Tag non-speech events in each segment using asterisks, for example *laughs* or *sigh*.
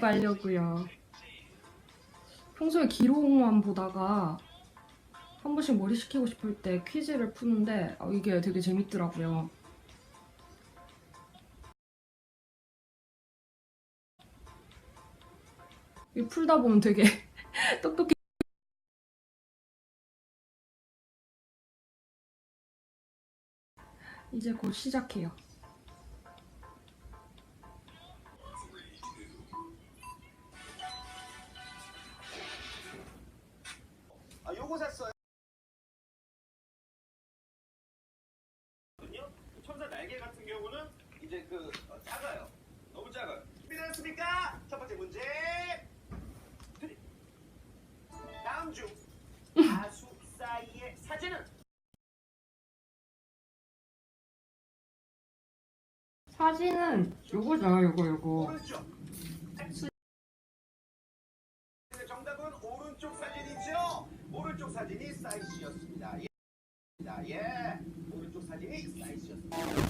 라이브 하려고요. 평소에 기록만 보다가 한 번씩 머리 식히고 싶을 때 퀴즈를 푸는데 어, 이게 되게 재밌더라고요. 이 풀다 보면 되게 *laughs* 똑똑해. 이제 곧 시작해요. 이제 그 어, 작아요. 너무 작아요. 준비되셨습니까? 첫 번째 문제. 드립. 다음 중 *laughs* 가수 사이의 사진은 사진은 요거죠, 요거, 요거. 오른쪽. 정답은 오른쪽 사진이죠. 오른쪽 사진이 사이즈였습니다. 예. 예. 오른쪽 사진이 사이즈였습니다.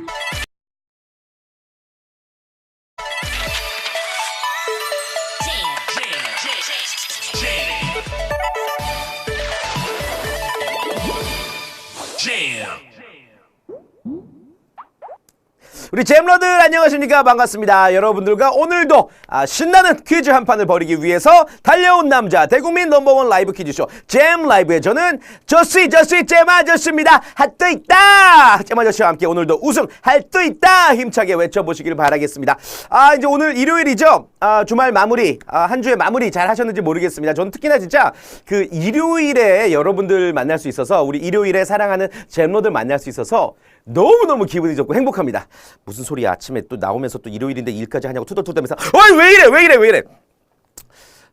우리 잼러들 안녕하십니까? 반갑습니다. 여러분들과 오늘도 아, 신나는 퀴즈 한 판을 벌이기 위해서 달려온 남자 대국민 넘버원 라이브 퀴즈쇼 잼 라이브에 저는 저씨 저씨 잼 아저씨입니다. 핫도 있다! 잼 아저씨와 함께 오늘도 우승 할수 있다! 힘차게 외쳐보시길 바라겠습니다. 아 이제 오늘 일요일이죠? 아, 주말 마무리 아, 한 주의 마무리 잘 하셨는지 모르겠습니다. 저는 특히나 진짜 그 일요일에 여러분들 만날 수 있어서 우리 일요일에 사랑하는 잼러들 만날 수 있어서 너무너무 기분이 좋고 행복합니다. 무슨 소리야. 아침에 또 나오면서 또 일요일인데 일까지 하냐고 투덜투덜하면서 어이 왜 이래 왜 이래 왜 이래.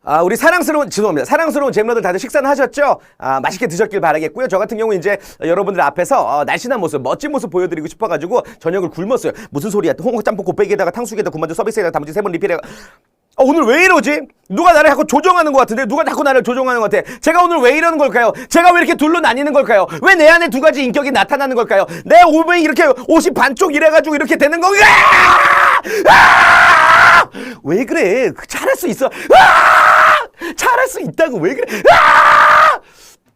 아, 우리 사랑스러운, 죄송합니다. 사랑스러운 잼러들 다들 식사는 하셨죠? 아, 맛있게 드셨길 바라겠고요. 저 같은 경우 이제 여러분들 앞에서 어, 날씬한 모습, 멋진 모습 보여드리고 싶어가지고 저녁을 굶었어요. 무슨 소리야. 홍어 짬뽕 곱빼기에다가 탕수육에다가 구만두 서비스에다 가 단무지 세번 리필해가. 어, 오늘 왜 이러지? 누가 나를 자꾸 조종하는 것 같은데? 누가 자꾸 나를 조종하는 것 같아? 제가 오늘 왜 이러는 걸까요? 제가 왜 이렇게 둘로 나뉘는 걸까요? 왜 내 안에 두 가지 인격이 나타나는 걸까요? 내 옷이 이렇게 옷이 반쪽 이래가지고 이렇게 되는 건가? 아! 왜 그래? 잘할 수 있어. 아! 잘할 수 있다고 왜 그래? 아!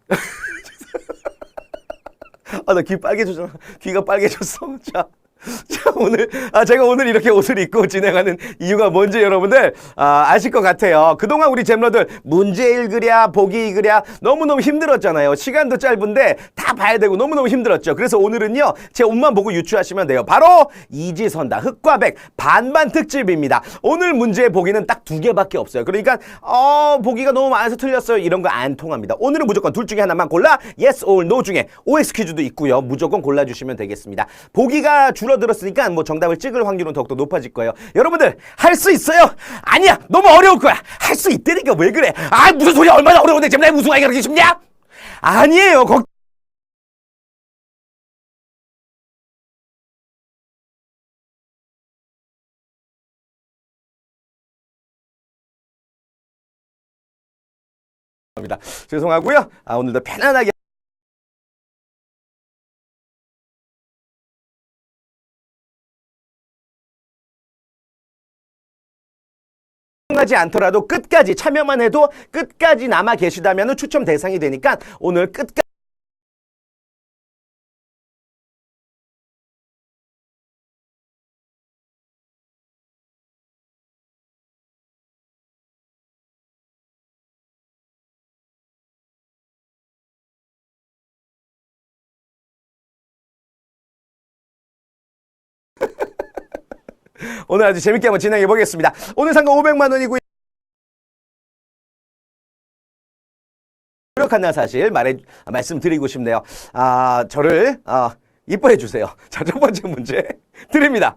*laughs* 아, 나 귀 빨개졌잖아. 귀가 빨개졌어. *laughs* 자. *laughs* 자, 오늘, 아, 제가 오늘 이렇게 옷을 입고 진행하는 이유가 뭔지 여러분들, 아, 아실 것 같아요. 그동안 우리 잼러들 문제 읽으랴, 보기 읽으랴 너무너무 힘들었잖아요. 시간도 짧은데 다 봐야 되고 너무너무 힘들었죠. 그래서 오늘은요, 제 옷만 보고 유추하시면 돼요. 바로 이지선다, 흑과 백, 반반 특집입니다. 오늘 문제의 보기는 딱 두 개밖에 없어요. 그러니까, 어, 보기가 너무 많아서 틀렸어요. 이런 거 안 통합니다. 오늘은 무조건 둘 중에 하나만 골라, yes or no 중에 OX 퀴즈도 있고요. 무조건 골라주시면 되겠습니다. 보기가 줄어들었으니까 뭐 정답을 찍을 확률은 더욱더 높아질 거예요. 여러분들, 할 수 있어요? 아니야! 너무 어려울 거야! 할 수 있다니까 왜 그래? 아, 무슨 소리야! 얼마나 어려운데 지금 내 우승하기가 그렇게 쉽냐? 아니에요! 걱. 죄송하고요. 아, 오늘도 편안하게 하지 않더라도 끝까지 참여만 해도 끝까지 남아 계시다면 추첨 대상이 되니까 오늘 끝까지 오늘 아주 재밌게 한번 진행해 보겠습니다. 오늘 상금 500만 원이고요. 노력한다는 사실 말해 말씀드리고 싶네요. 아 저를 아, 이뻐해 주세요. *laughs* 자 첫 번째 문제 드립니다.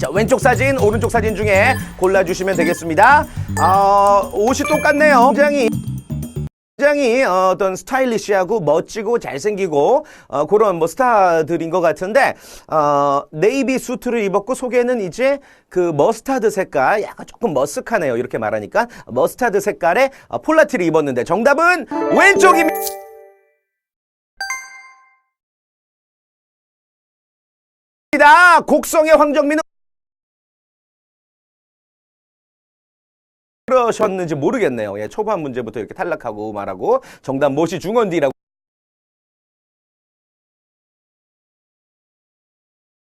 자 왼쪽 사진 오른쪽 사진 중에 골라주시면 되겠습니다. 아 옷이 똑같네요. 굉장히 굉장히 어, 어떤 스타일리시하고 멋지고 잘생기고 어, 그런 뭐 스타들인 것 같은데 어, 네이비 수트를 입었고 속에는 이제 그 머스타드 색깔 약간 조금 머쓱하네요 이렇게 말하니까 머스타드 색깔의 어, 폴라티를 입었는데 정답은 왼쪽입니다. 곡성의 황정민은 그러셨는지 모르겠네요. 예, 초반 문제부터 이렇게 탈락하고 말하고 정답 무엇이 중원디라고.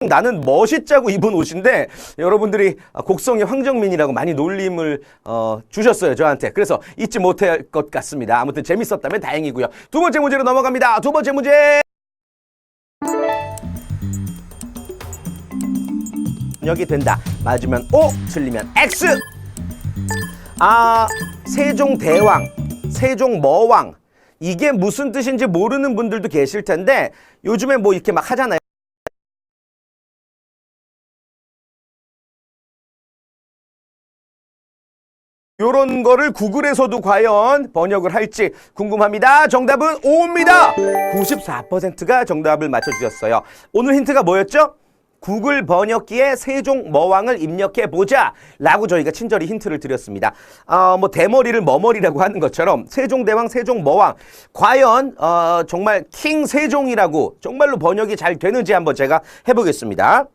나는 멋있자고 입은 옷인데 여러분들이 곡성의 황정민이라고 많이 놀림을 어, 주셨어요 저한테. 그래서 잊지 못할 것 같습니다. 아무튼 재밌었다면 다행이고요. 두 번째 문제로 넘어갑니다. 두 번째 문제. 여기 된다. 맞으면 O 틀리면 X 아 세종대왕 세종머왕 이게 무슨 뜻인지 모르는 분들도 계실 텐데 요즘에 뭐 이렇게 막 하잖아요 요런 거를 구글에서도 과연 번역을 할지 궁금합니다. 정답은 O입니다. 94%가 정답을 맞춰주셨어요. 오늘 힌트가 뭐였죠? 구글 번역기에 세종 머왕을 입력해 보자 라고 저희가 친절히 힌트를 드렸습니다. 어, 뭐 대머리를 머머리라고 하는 것처럼 세종대왕 세종 머왕 과연 어, 정말 킹 세종이라고 정말로 번역이 잘 되는지 한번 제가 해보겠습니다.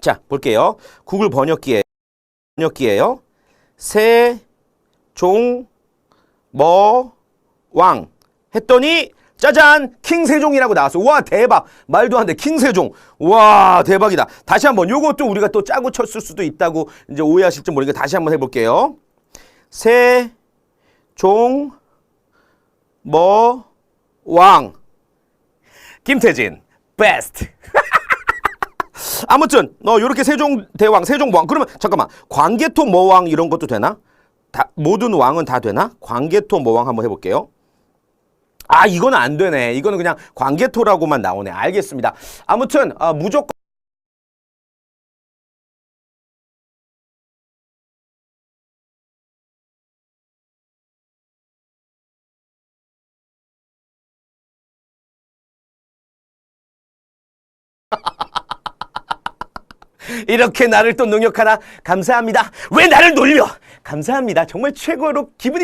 자 볼게요. 구글 번역기에 번역기에요. 세종 머왕 했더니 짜잔! 킹세종이라고 나왔어. 와 대박! 말도 안 돼. 킹세종. 와 대박이다. 다시 한번 요것도 우리가 또 짜고 쳤을 수도 있다고 이제 오해하실지 모르니까 다시 한번 해 볼게요. 세종 머왕. 김태진. 베스트. *laughs* 아무튼 너 요렇게 세종 대왕 세종 왕. 그러면 잠깐만. 광개토 머왕 이런 것도 되나? 다 모든 왕은 다 되나? 광개토 머왕 한번 해볼게요. 아 이거는 안 되네. 이거는 그냥 광개토라고만 나오네. 알겠습니다. 아무튼 아, 무조건. *laughs* 이렇게 나를 또 능욕하나 감사합니다. 왜 나를 놀려? 감사합니다. 정말 최고로 기분이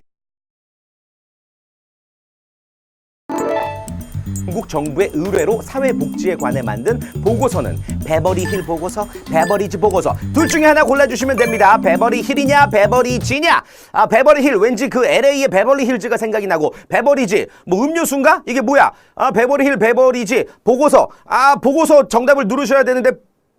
중국 정부의 의뢰로 사회복지에 관해 만든 보고서는 베버리 힐 보고서, 베버리지 보고서 둘 중에 하나 골라주시면 됩니다. 베버리 힐이냐, 베버리지냐? 아 베버리 힐 왠지 그 LA의 베버리 힐즈가 생각이 나고 베버리지 뭐 음료수인가? 이게 뭐야? 아 베버리 힐 베버리지 보고서 아 보고서 정답을 누르셔야 되는데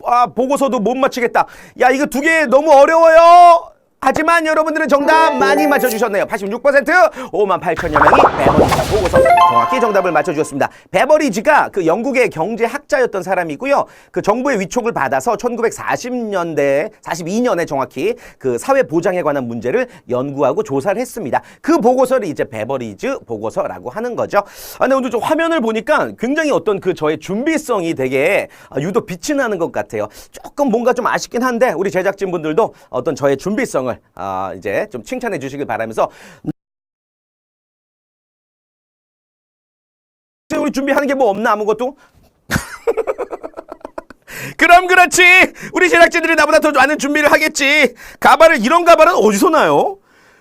아 보고서도 못 맞히겠다. 야 이거 두 개 너무 어려워요. 하지만 여러분들은 정답 많이 맞춰주셨네요. 86% 5만 8천여 명이 베버리지가 보고서 정확히 정답을 맞춰주셨습니다. 베버리지가 그 영국의 경제학자였던 사람이고요. 그 정부의 위촉을 받아서 1940년대, 42년에 정확히 그 사회 보장에 관한 문제를 연구하고 조사를 했습니다. 그 보고서를 이제 베버리즈 보고서라고 하는 거죠. 아, 근데 오늘 좀 화면을 보니까 굉장히 어떤 그 저의 준비성이 되게 아, 유독 빛이 나는 것 같아요. 조금 뭔가 좀 아쉽긴 한데 우리 제작진 분들도 어떤 저의 준비성을 아, 이제 좀 칭찬해 주시길 바라면서 우리 준비하는 게 뭐 없나 아무것도? *laughs* 그럼 그렇지 우리 제작진들이 나보다 더 많은 준비를 하겠지 가발을 이런 가발은 어디서 나요?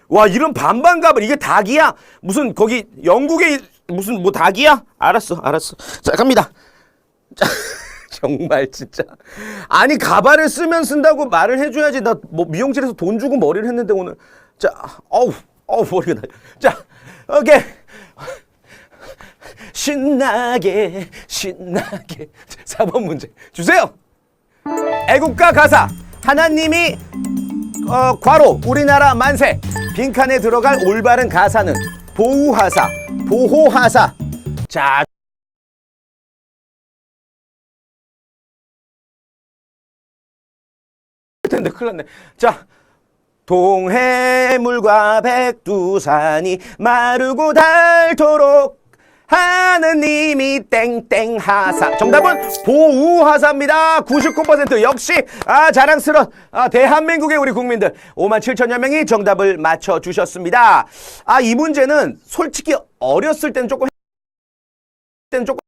와 이런 반반 가발 이게 닭이야? 무슨 거기 영국의 무슨 뭐 닭이야? 알았어 알았어 자 갑니다 자, *laughs* *laughs* 정말 진짜. 아니 가발을 쓰면 쓴다고 말을 해줘야지. 나 뭐 미용실에서 돈 주고 머리를 했는데 오늘. 자 어우 어우 머리가 나 자 오케이. 신나게 신나게. 4번 문제 주세요. 애국가 가사. 하나님이 어, 과로 우리나라 만세. 빈칸에 들어갈 올바른 가사는 보우하사 보호하사. 자 텐데 큰일 났네. 자 동해물과 백두산이 마르고 닳도록 하느님이 땡땡 하사. 정답은 보우 하사입니다. 99% 역시 아 자랑스러운 아, 대한민국의 우리 국민들. 5만 7천여 명이 정답을 맞춰 주셨습니다. 아 이 문제는 솔직히 어렸을 때는 조금 때는 조금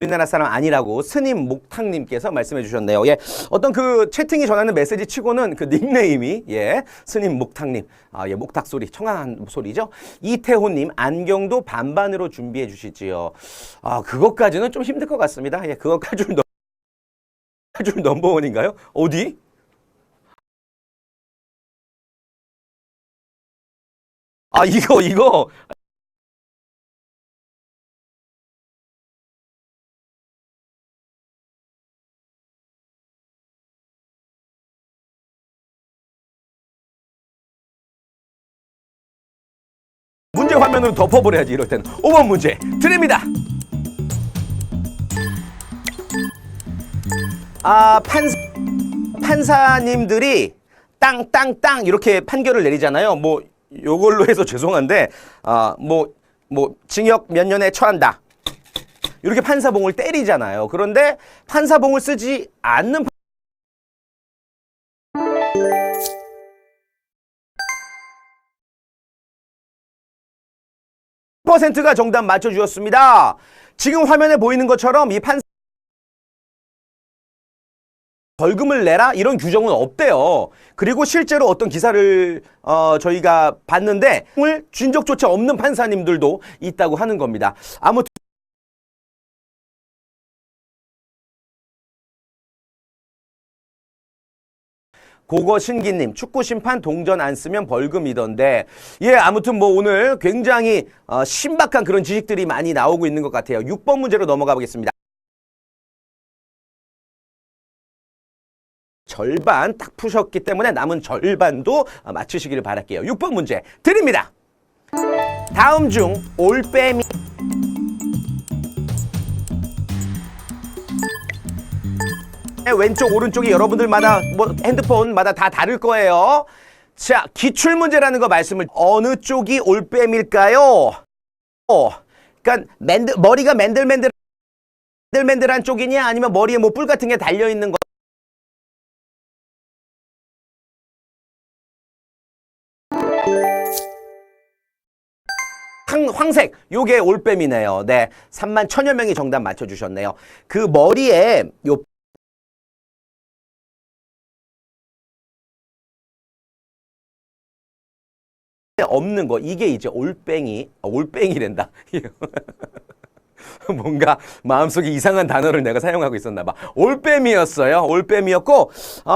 우리나라 사람 아니라고 스님 목탕님께서 말씀해 주셨네요. 예, 어떤 그 채팅이 전하는 메시지 치고는 그 닉네임이 예, 스님 목탕님, 아, 예, 목탁 소리, 청아한 소리죠. 이태호님 안경도 반반으로 준비해 주시지요. 아, 그것까지는 좀 힘들 것 같습니다. 예, 그것까지 좀 넘, 줄 넘버원인가요? 어디? 아, 이거 이거 화면으로 덮어버려야지 이럴 때는. 5번 문제 드립니다. 아 판사, 판사님들이 땅땅땅 이렇게 판결을 내리잖아요. 뭐 요걸로 해서 죄송한데 아뭐뭐 뭐 징역 몇 년에 처한다. 이렇게 판사봉을 때리잖아요. 그런데 판사봉을 쓰지 않는 퍼센트가 정답 맞춰주셨습니다. 지금 화면에 보이는 것처럼 이 판 벌금을 내라 이런 규정은 없대요. 그리고 실제로 어떤 기사를 어, 저희가 봤는데 을 준 적조차 없는 판사님들도 있다고 하는 겁니다. 아무튼 고거 신기님 축구 심판 동전 안 쓰면 벌금이던데. 예 아무튼 뭐 오늘 굉장히 어, 신박한 그런 지식들이 많이 나오고 있는 것 같아요. 6번 문제로 넘어가 보겠습니다. 절반 딱 푸셨기 때문에 남은 절반도 어, 맞추시기를 바랄게요. 6번 문제 드립니다. 다음 중 올빼미 왼쪽 오른쪽이 여러분들마다 뭐 핸드폰마다 다 다를 거예요. 자, 기출 문제라는 거 말씀을 어느 쪽이 올빼미일까요? 어, 그러니까 맨들 머리가 맨들맨들 맨들맨들한 쪽이냐 아니면 머리에 뭐 뿔 같은 게 달려 있는 거 황, 황색 요게 올빼미네요. 네. 3만 천여 명이 정답 맞춰 주셨네요. 그 머리에 요 없는 거. 이게 이제 올빼미 아, 올빼미랜다. *laughs* 뭔가 마음속에 이상한 단어를 내가 사용하고 있었나 봐. 올빼미였어요. 올빼미였고 어,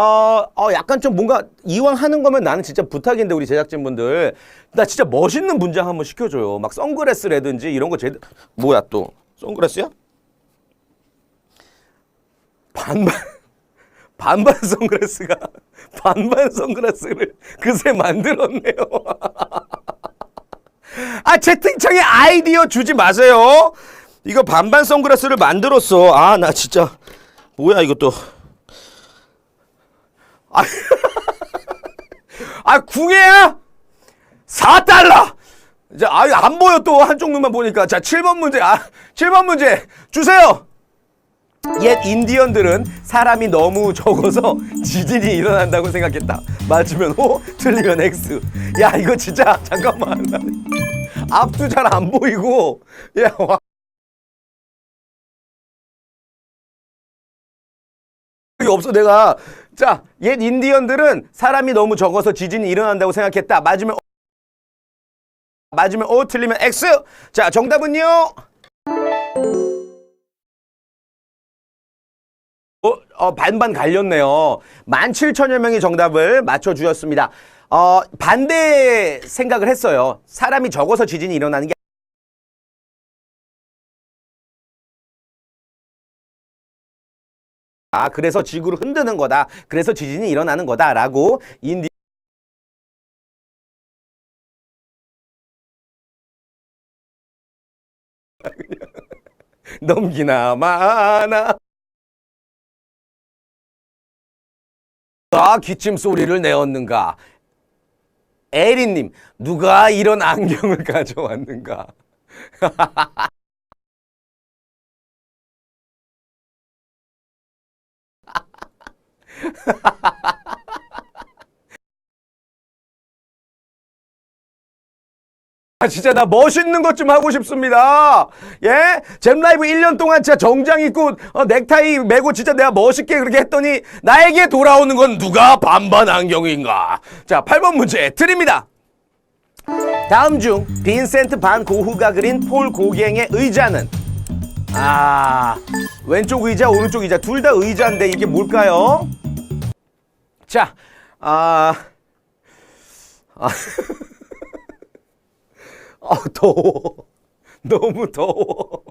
어 약간 좀 뭔가 이왕 하는 거면 나는 진짜 부탁인데 우리 제작진분들. 나 진짜 멋있는 문장 한번 시켜줘요. 막 선글라스라든지 이런 거 제 뭐야 또? 선글라스야? 반반 *laughs* 반반 선글라스가 반반 선글라스를 그새 만들었네요. *laughs* 아 채팅창에 아이디어 주지 마세요. 이거 반반 선글라스를 만들었어. 아 나 진짜 뭐야 이것도. *laughs* 아, 아 궁예야? 4달러. 이제 아안 보여 또 한쪽 눈만 보니까 자 7번 문제 아 7번 문제 주세요. 옛 인디언들은 사람이 너무 적어서 *laughs* 지진이 일어난다고 생각했다. 맞으면 O, 틀리면 X. 야 이거 진짜 *laughs* 잠깐만. 앞도 잘 안 보이고. 야 와. 없어 내가. 자, 옛 인디언들은 사람이 너무 적어서 지진이 일어난다고 생각했다. 맞으면 O, 맞으면 O, 틀리면 X. 자, 정답은요. 어, 어, 반반 갈렸네요. 17,000여 명이 정답을 맞춰주셨습니다. 어, 반대 생각을 했어요. 사람이 적어서 지진이 일어나는 게 아, 그래서 지구를 흔드는 거다. 그래서 지진이 일어나는 거다라고 인디 *laughs* 넘기나 마나 누가 기침 소리를 내었는가? 에리님, 누가 이런 안경을 *laughs* 가져왔는가? *laughs* 아, 진짜 나 멋있는 것 좀 하고 싶습니다. 예? 잼라이브 1년 동안 진짜 정장 입고 어, 넥타이 메고 진짜 내가 멋있게 그렇게 했더니 나에게 돌아오는 건 누가 반반 안경인가? 자, 8번 문제 드립니다. 다음 중 빈센트 반 고흐가 그린 폴 고갱의 의자는 아 왼쪽 의자 오른쪽 의자 둘 다 의자인데 이게 뭘까요? 자, 아, 아, *laughs* 어 더워, 너무 더워.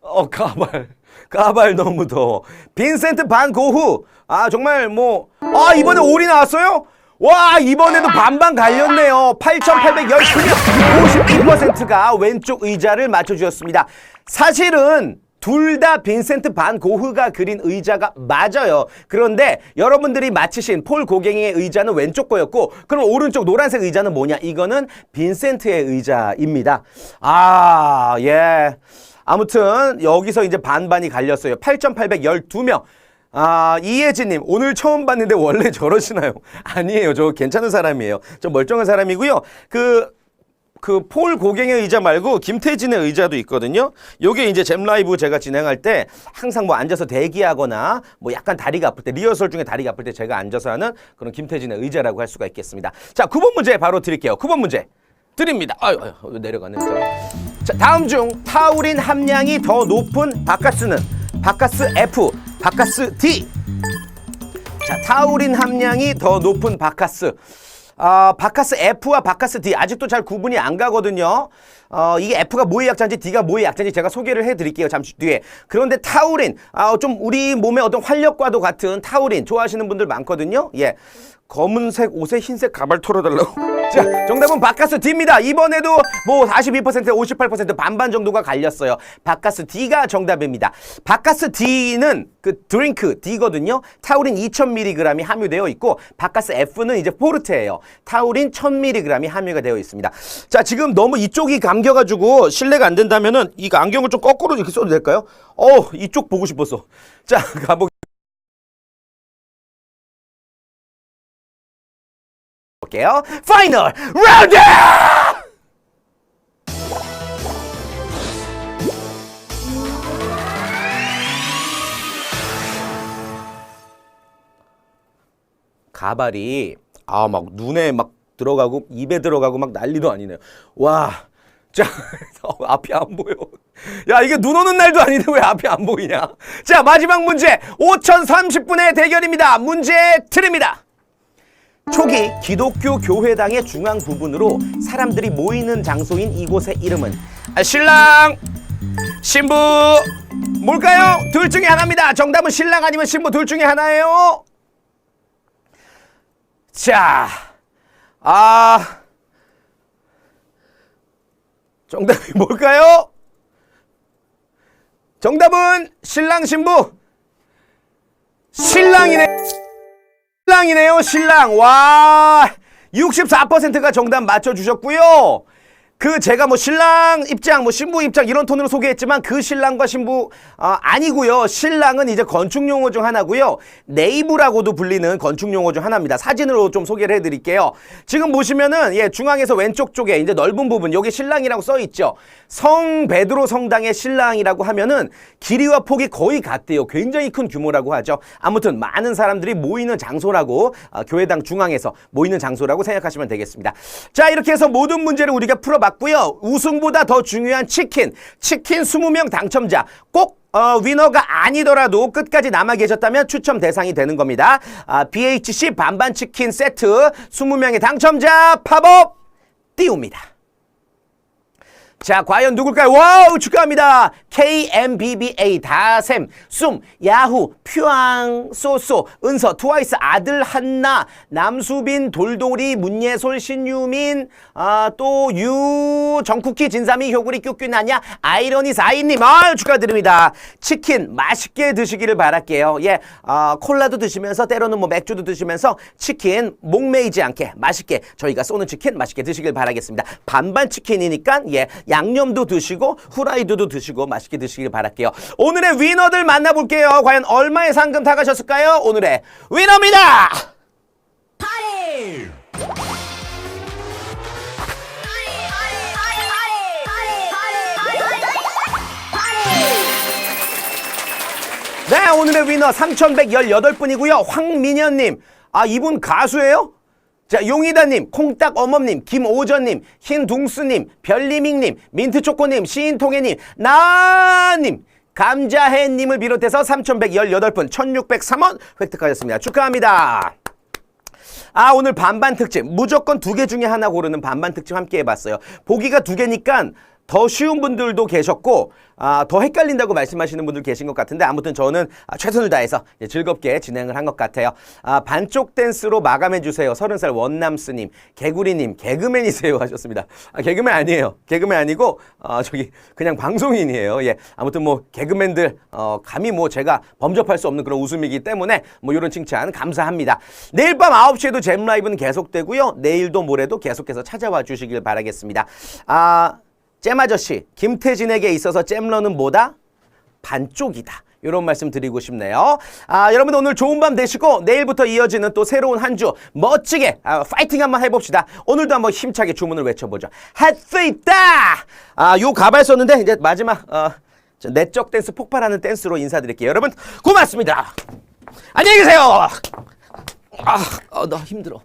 어 가발, 가발 너무 더워. 빈센트 반 고흐, 아 정말 뭐, 아 이번에 올이 나왔어요? 와 이번에도 반반 갈렸네요. 8,819명. 52%가 왼쪽 의자를 맞춰주셨습니다. 사실은 둘 다 빈센트 반 고흐가 그린 의자가 맞아요 그런데 여러분들이 맞히신 폴 고갱의 의자는 왼쪽 거였고 그럼 오른쪽 노란색 의자는 뭐냐 이거는 빈센트의 의자입니다 아 예 아무튼 여기서 이제 반반이 갈렸어요 8,812명 아, 이혜진님, 오늘 처음 봤는데 원래 저러시나요? *laughs* 아니에요. 저 괜찮은 사람이에요. 저 멀쩡한 사람이고요. 그, 그 폴 고갱의 의자 말고 김태진의 의자도 있거든요. 요게 이제 잼 라이브 제가 진행할 때 항상 뭐 앉아서 대기하거나 뭐 약간 다리가 아플 때 리허설 중에 다리가 아플 때 제가 앉아서 하는 그런 김태진의 의자라고 할 수가 있겠습니다. 자, 9번 문제 바로 드릴게요. 9번 문제 드립니다. 아유, 아유 내려가는 자. 자, 다음 중 타우린 함량이 더 높은 바카스는 바카스 F, 바카스 D. 자, 타우린 함량이 더 높은 바카스. 아, 바카스 F와 바카스 D 아직도 잘 구분이 안 가거든요. 어, 이게 F가 뭐의 약자인지 D가 뭐의 약자인지 제가 소개를 해드릴게요. 잠시 뒤에. 그런데 타우린, 아, 좀 우리 몸의 어떤 활력과도 같은 타우린 좋아하시는 분들 많거든요. 예. 검은색 옷에 흰색 가발 털어달라고. *laughs* 자, 정답은 바카스 D입니다. 이번에도 뭐 42%, 58% 반반 정도가 갈렸어요. 바카스 D가 정답입니다. 바카스 D는 그 드링크 D거든요. 타우린 2000mg이 함유되어 있고 바카스 F는 이제 포르테예요. 타우린 1000mg이 함유가 되어 있습니다. 자, 지금 너무 이쪽이 감겨가지고 실례가 안 된다면은 이 안경을 좀 거꾸로 이렇게 써도 될까요? 어, 이쪽 보고 싶었어. 자, *laughs* 가보. 볼게요. 파이널 라운드! 가발이 아 막 눈에 막 들어가고 입에 들어가고 막 난리도 아니네요. 와. 자, *laughs* 어, 앞이 안 보여. 야, 이게 눈 오는 날도 아닌데 왜 앞이 안 보이냐? 자, 마지막 문제. 5030분의 대결입니다. 문제 드립니다. 초기 기독교 교회당의 중앙 부분으로 사람들이 모이는 장소인 이곳의 이름은 아, 신랑 신부 뭘까요? 둘 중에 하나입니다. 정답은 신랑 아니면 신부 둘 중에 하나예요. 자, 아 정답이 뭘까요? 정답은 신랑 신부 신랑이네. 신랑이네요, 신랑. 와, 64%가 정답 맞춰주셨고요. 그 제가 뭐 신랑 입장, 뭐 신부 입장 이런 톤으로 소개했지만 그 신랑과 신부 아, 아니고요. 신랑은 이제 건축 용어 중 하나고요. 네이브라고도 불리는 건축 용어 중 하나입니다. 사진으로 좀 소개를 해드릴게요. 지금 보시면은 예 중앙에서 왼쪽 쪽에 이제 넓은 부분 여기 신랑이라고 써 있죠. 성 베드로 성당의 신랑이라고 하면은 길이와 폭이 거의 같대요. 굉장히 큰 규모라고 하죠. 아무튼 많은 사람들이 모이는 장소라고 아, 교회당 중앙에서 모이는 장소라고 생각하시면 되겠습니다. 자 이렇게 해서 모든 문제를 우리가 풀어 봤고요. 우승보다 더 중요한 치킨, 치킨 20명 당첨자 꼭 어, 위너가 아니더라도 끝까지 남아 계셨다면 추첨 대상이 되는 겁니다. 아, BHC 반반 치킨 세트 20명의 당첨자 팝업 띄웁니다. 자, 과연 누굴까요? 와우, 축하합니다. KMBBA, 다샘, 쏨, 야후, 퓨앙, 쏘쏘, 은서, 트와이스, 아들, 한나, 남수빈, 돌돌이, 문예솔, 신유민, 아, 또, 유, 정쿠키, 진삼이, 효구리, 큐큐나냐, 아이러니, 사인님, 아, 축하드립니다. 치킨 맛있게 드시기를 바랄게요. 예, 아, 콜라도 드시면서, 때로는 뭐 맥주도 드시면서, 치킨 목매이지 않게 맛있게, 저희가 쏘는 치킨 맛있게 드시길 바라겠습니다. 반반 치킨이니까, 예, 양념도 드시고 후라이드도 드시고 맛있게 드시길 바랄게요. 오늘의 위너들 만나볼게요. 과연 얼마의 상금 타가셨을까요? 오늘의 위너입니다. 파리! 네, 오늘의 위너 3,118분이고요. 황민현님. 아, 이분 가수예요? 자, 용이다님, 콩딱 어멈님, 김오전님, 흰둥스님, 별리밍님, 민트초코님, 시인통해님, 나님, 감자해님을 비롯해서 3,118분, 1,603원 획득하셨습니다. 축하합니다. 아 오늘 반반 특집 무조건 두 개 중에 하나 고르는 반반 특집 함께 해봤어요. 보기가 두 개니까 더 쉬운 분들도 계셨고 아, 더 헷갈린다고 말씀하시는 분들 계신 것 같은데 아무튼 저는 아, 최선을 다해서 즐겁게 진행을 한 것 같아요. 아, 반쪽 댄스로 마감해 주세요. 서른 살 원남스님, 개구리님, 개그맨이세요 *laughs* 하셨습니다. 아, 개그맨 아니에요. 개그맨 아니고 어, 저기 그냥 방송인이에요. 예, 아무튼 뭐 개그맨들 어, 감히 뭐 제가 범접할 수 없는 그런 웃음이기 때문에 뭐 이런 칭찬 감사합니다. 내일 밤 9시에도 잼 라이브는 계속되고요. 내일도 모레도 계속해서 찾아와 주시길 바라겠습니다. 아, 잼 아저씨 김태진에게 있어서 잼러는 뭐다? 반쪽이다. 이런 말씀 드리고 싶네요. 아, 여러분 오늘 좋은 밤 되시고 내일부터 이어지는 또 새로운 한 주 멋지게 아, 파이팅 한번 해봅시다. 오늘도 한번 힘차게 주문을 외쳐보죠. 할 수 있다. 아, 요 가발 썼는데 이제 마지막 어, 저 내적 댄스 폭발하는 댄스로 인사드릴게요. 여러분 고맙습니다. 안녕히 계세요. 아, 어, 나 힘들어.